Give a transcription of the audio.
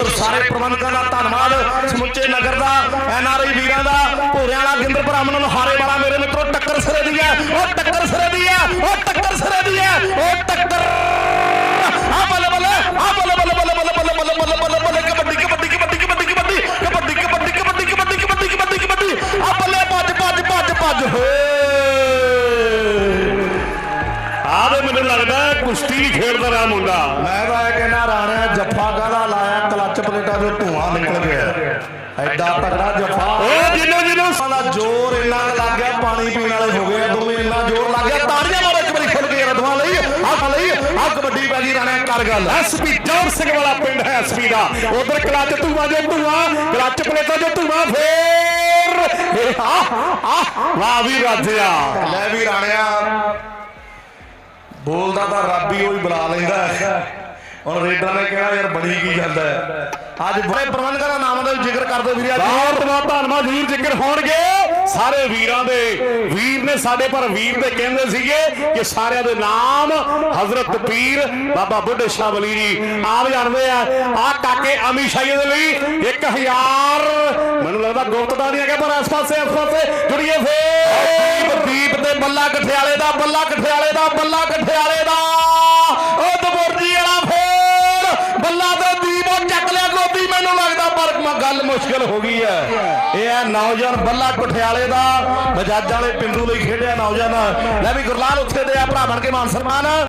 ਸਾਰੇ ਪ੍ਰਬੰਧਕਾਂ ਦਾ ਧੰਨਵਾਦ, ਸਮੁੱਚੇ ਨਗਰ ਦਾ, ਐਨ ਆਰ ਆਈ ਵੀਰਾਂ ਦਾ, ਭੋਰਿਆਂ ਵਾਲਾ ਗਿੰਦਰ ਬ੍ਰਾਹਮਣ ਨੂੰ ਹਾਰੇ ਵਾਲਾ ਮੇਰੇ ਮਿੱਤਰੋ, ਟੱਕਰ ਸਿਰੇ ਦੀ ਹੈ, ਉਹ ਟੱਕਰ ਸਿਰੇ ਦੀ ਹੈ, ਉਹ ਟੱਕਰ ਸਿਰੇ ਦੀ ਹੈ। ਮੈਨੂੰ ਲੱਗਦਾ ਕੁਸ਼ਤੀ ਵੀ ਖੇਡਦਾ ਰਿਹਾ ਮੁੰਡਾ ਮੈਂ ਤਾਂ ਇਹ ਕਹਿੰਦਾ ਰਾਣਿਆ ਜੱਫਾ ਕਾਹਦਾ ਲਾਇਆ ਕਲੱਚ ਪਲੇਟਾਂ ਚੋਂ ਧੂਆਂ ਨਿਕਲ ਗਿਆ। ਐਡਾ ਤਗੜਾ ਜੱਫਾ। ਉਹ ਜਿਹਨੂੰ ਜਿਹਨੂੰ ਦਾ ਜ਼ੋਰ ਇੰਨਾ ਲੱਗ ਗਿਆ ਪਾਣੀ ਪੀਣ ਵਾਲੇ ਹੋ ਗਏ ਆ ਦੋਵੇਂ ਇੰਨਾ ਜ਼ੋਰ ਲੱਗ ਗਿਆ। ਤਾੜੀਆਂ ਮਾਰੋ ਇੱਕ ਵਾਰੀ ਖੁੱਲ ਕੇ ਰਦਵਾ ਲਈ ਆ ਲਈ। ਆ ਕਬੱਡੀ ਪੈ ਗਈ ਰਾਣਿਆ ਕਰ ਗੱਲ। ਐਸਪੀ ਜੋਰ ਸਿੰਘ ਵਾਲਾ ਪਿੰਡ ਹੈ ਐਸਪੀ ਦਾ। ਉਧਰ ਕਲੱਚ ਧੂਆ ਜੋ ਧੂਆ ਕਲੱਚ ਪਲੇਟਾਂ ਜੋ ਧੂਆ ਫੇਰ। ਵਾਹ ਵੀ ਰਾਜਿਆ ਲੈ ਵੀ ਰਾਣਿਆ ਬੋਲਦਾ ਤਾਂ ਰੱਬ ਹੀ ਉਹੀ ਬੁਲਾ ਲੈਂਦਾ ਹੁਣ ਰੇਡਰ ਨੇ ਕਿਹਾ, ਯਾਰ ਬਣੀ ਕੀ ਜਾਂਦਾ ਅੱਜ ਬੜੇ ਪ੍ਰਬੰਧਕਾਂ ਦਾ ਨਾਮ ਦਾ ਜ਼ਿਕਰ ਕਰਦੇ ਵੀਰੇ ਅੱਜ ਬਹੁਤ ਬਹੁਤ ਧੰਨਵਾਦ ਵੀਰ, ਜ਼ਿਕਰ ਹੋਣਗੇ। ਸਾਰੇ ਵੀਰਾਂ ਦੇ, ਵੀਰ ਨੇ ਸਾਡੇ ਪਰ ਵੀਰ ਦੇ ਕਹਿੰਦੇ ਸੀਗੇ ਕਿ ਸਾਰਿਆਂ ਦੇ ਨਾਮ ਹਜ਼ਰਤ ਪੀਰ ਬਾਬਾ ਬੁੱਢੇ ਸ਼ਾਹ ਵਲੀ ਜੀ ਆਪ ਜਾਣਦੇ ਆ। ਆ ਕਾਕੇ ਅਮੀ ਸ਼ਾਹੀ ਦੇ ਲਈ 1000 ਮੈਨੂੰ ਲੱਗਦਾ ਗੁਪਤ ਦਾ ਨਹੀਂ ਪਰ ਇਸ ਪਾਸੇ ਇਸ ਪਾਸੇ ਜੁੜੀਏ ਫੇਰ। ਬੱਲਾ ਕਠਿਆਲੇ ਦਾ, ਬੱਲਾ ਕਠਿਆਲੇ ਦਾ, ਬੱਲਾ ਕਠਿਆਲੇ ਦਾ। ਉਹ ਦਬੁਰਜੀ ਵਾਲਾ ਫੇਰ। ਬੱਲਾ ਤੇ ਦੀਪ ਚੱਕ ਲਿਆ ਗੋਦੀ ਮੈਨੂੰ ਲੱਗਦਾ ਪਰ ਗੱਲ ਮੁਸ਼ਕਲ ਹੋ ਗਈ ਹੈ। ਇਹ ਹੈ ਨੌਜਵਾਨ ਬੱਲਾ ਕਠਿਆਲੇ ਦਾ। ਬਜਾਜਾਂ ਵਾਲੇ ਪਿੰਡੂ ਲਈ ਖੇਡਿਆ ਨੌਜਵਾਨ। ਲੈ ਵੀ ਗੁਰਲਾਲ ਉੱਥੇ ਦੇ ਆ, ਭਰਾ ਬਣ ਕੇ ਮਾਨ ਸਨਮਾਨ।